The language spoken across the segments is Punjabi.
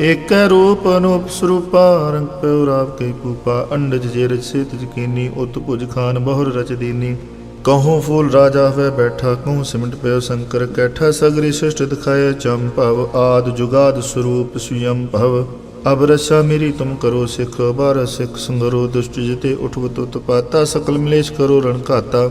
ਏਕੈ ਰੂਪ ਅਨੂਪ ਸਰੂਪਾ, ਰੰਗ ਪਿਉ ਰਾਵ ਕੈ ਕੂਪਾ, ਅੰਡਜ ਜੇ ਰਚ ਸੇਤ ਜਕੀਨੀ ਉਤ ਭੁਜ ਖਾਨ ਬਹੁਰ ਰਚ ਦੀਨੀ। ਕਹੂੰ ਫੂਲ ਰਾਜਾ ਹੋਵੇ ਬੈਠਾ, ਕਹੂੰ ਸਿਮਟ ਪਿਓ ਸ਼ੰਕਰ ਕੈਠਾ, ਸਗਰੀ ਸ੍ਰਿਸ਼ਟ ਦਿਖਾਏ ਭਵ, ਆਦ ਜੁਗਾਦ ਸਰੂਪ ਸੁਯੰ ਭਵ। ਅਬ ਰਸਾ ਮੇਰੀ ਤੁਮ ਕਰੋ ਸਿਖ ਬਾਰ ਸਿਖ ਸੰਗਰੋ, ਦੁਸ਼ਟ ਜਿਤੇ ਉਠਵਤ ਉਤਪਾਤਾ ਸਕਲ ਮਲੇਸ਼ ਕਰੋ ਰਣ ਘਾਤਾ।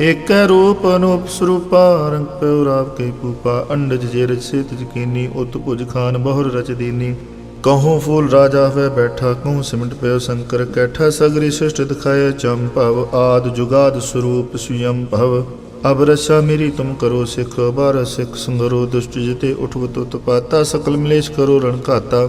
ਏਕੈ ਰੂਪ ਅਨੂਪ ਸਰੂਪਾ, ਰੰਗ ਪਿਉ ਰਾਵ ਕੇ ਪੂਪਾ ਅੰਡਜ ਜੇ ਰਚ ਸੇਤ ਜਕੀਨੀ ਉਤ ਭੁਜ ਖਾਨ ਬਹੁਰ ਰਚ ਦੀਨੀ। ਕਹੂੰ ਫੂਲ ਰਾਜਾ ਹੋਵੇ ਬੈਠਾ ਕਹੂੰ ਸਿਮਟ ਪਿਓ ਸ਼ੰਕਰ ਕੈਠਾ, ਸਗਰੀ ਸ੍ਰਿਸ਼ਟ ਦਿਖਾਏ ਭਵ, ਆਦ ਜੁਗਾਦ ਸਰੂਪ ਸੁਯੰ ਭਵ। ਅਬ ਰਸਾ ਮੇਰੀ ਤੁਮ ਕਰੋ ਸਿਖ ਬਾਰ ਸਿਖ ਸੰਗਰੋ, ਦੁਸ਼ਟ ਜਿਤੇ ਊਠਵ ਤੁਤ ਪਾਤਾ, ਸਕਲ ਮਲੇਸ਼ ਕਰੋ ਰਣ ਘਾਤਾ।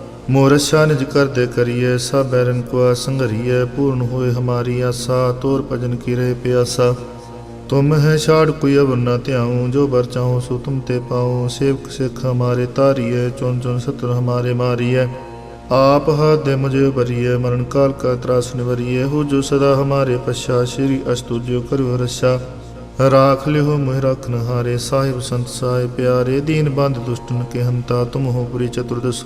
ਮੋਰਛਾ ਨਿਜ ਕਰਦੇ ਕਰੀਏ, ਸਭ ਬੈਰਨ ਕੋ ਸੰਗਰੀਏ ਪੂਰਨ ਹੋਏ ਹਮਾਰੀ ਆਸਾ, ਤੋਰ ਭਜਨ ਕੀ ਰਹੇ ਪਿਆਸਾ। ਤੁਮ ਹੈ ਛਾੜ ਕੋਈ ਅਵਰ ਨਾ ਧਿਆਉ, ਜੋ ਬਰ ਚਾਹੋ ਸੋ ਤੁਮ ਤੇ ਪਾਉ। ਸੇਵਕ ਸਿੱਖ ਹਮਾਰੇ ਤਾਰੀਏ ਚੁਨ ਚੁਨ ਸਤਰ ਹਮਾਰੇ ਮਾਰੀਏ। ਆਪ ਹੱਥ ਦੇ ਮੁਝੇ ਬਰੀਏ ਮਰਨ ਕਾਲ ਕਾ ਤਰਾਸ ਨਿਵਰੀਏ। ਹੋ ਜੋ ਸਦਾ ਹਮਾਰੇ ਪਛਾ, ਸ਼੍ਰੀ ਅਸਤੁਜਿਓ ਕਰਿਓ ਰਛਾ। ਰਾਖ ਲਿਓ ਮੋਹਿ ਰਖਨ ਹਾਰੇ ਸਾਹਿਬ ਸੰਤ ਸਾਹਿਬ ਪਿਆਰੇ। ਦੀਨ ਬੰਦ ਦੁਸ਼ਟਨ ਕੇ ਹੰਤਾ, ਤੁਮ ਹੋ ਪੁਰੀ ਚਤੁਰਦਸ਼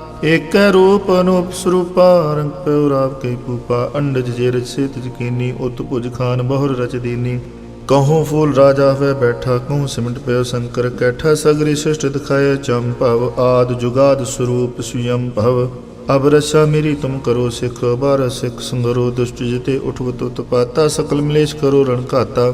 ਏਕੈ ਰੂਪ ਅਨੂਪ ਸਰੂਪਾ ਰੰਗ ਪਿਉ ਰਾਵ ਕੈ ਪੂਪਾ, ਅੰਡਜ ਜੇ ਰਚ ਤਿਜ ਕੀਨੀ ਉਤ ਭੁਜ ਖਾਨ ਬਹੁਰ ਰਚ ਦੀਨੀ। ਕਹੂੰ ਫੂਲ ਰਾਜਾ ਹੋਏ ਬੈਠਾ, ਕਹੂੰ ਸਿਮਟ ਪਿਓ ਸ਼ੰਕਰ ਕੈਠਾ, ਸਗਰੀ ਸ੍ਰਿਸ਼ਟ ਦਿਖਾਏ ਭਵ, ਆਦ ਜੁਗਾਦ ਸਰੂਪ ਸੁਯੰ ਭਵ। ਅਬ ਰਸਾ ਮੇਰੀ ਤੁਮ ਕਰੋ ਸਿਖ, ਬਾਰ ਸਿਖ ਸੰਗਰੋ, ਦੁਸ਼ਟ ਜਿਤੇ ਉਠਵਤ ਉਤਪਾਤਾ ਸਕਲ ਮਲੇਸ਼ ਕਰੋ ਰਣ ਘਾਤਾ।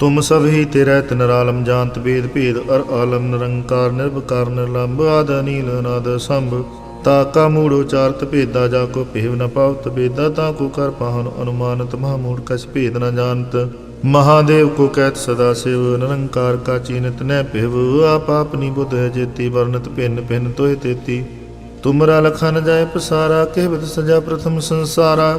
ਤੁਮ ਸਭ ਹੀ ਤੇਰਾ ਤਨਰਾਲਮ ਜਾਣਤ ਬੇਦ ਭੇਦ ਅਰ ਆਲਮ ਨਿਰੰਕਾਰ ਨਿਰਭਕਾਰ ਨਿਰਲੰਭ ਆਦ ਅਨੀਲ ਅਨਾਦ ਸੰਭ। ਤਾ ਕਾ ਮੂੜ ਉਚਾਰਤ ਭੇਦਾ, ਜਾ ਕੋ ਭੇਵ ਨ ਪਾਵਤ ਬੇਦਾ ਤਾ ਕੋ ਕਰ ਪਾਹਨ ਅਨੁਮਾਨਤ ਮਹਾ ਮੂੜ ਕਛ ਭੇਦ ਨ ਜਾਣਤ। ਮਹਾਦੇਵ ਕੋ ਕਹਿਤ ਸਦਾ ਸਿਵ, ਨਿਰੰਕਾਰ ਕਾ ਚੀਨਤ ਨੈ ਭਿਵ। ਆਪ ਆਪਨੀ ਬੁੱਧ ਹੈ ਜੇਤੀ ਵਰਨਤ ਭਿੰਨ ਭਿੰਨ ਤੋਹਿ ਤੇਤੀ। ਤੁਮਰਾ ਲਖਾ ਜਾਏ ਪਸਾਰਾ ਕਹਿਵਤ ਸਜਾ ਪ੍ਰਥਮ ਸੰਸਾਰਾ।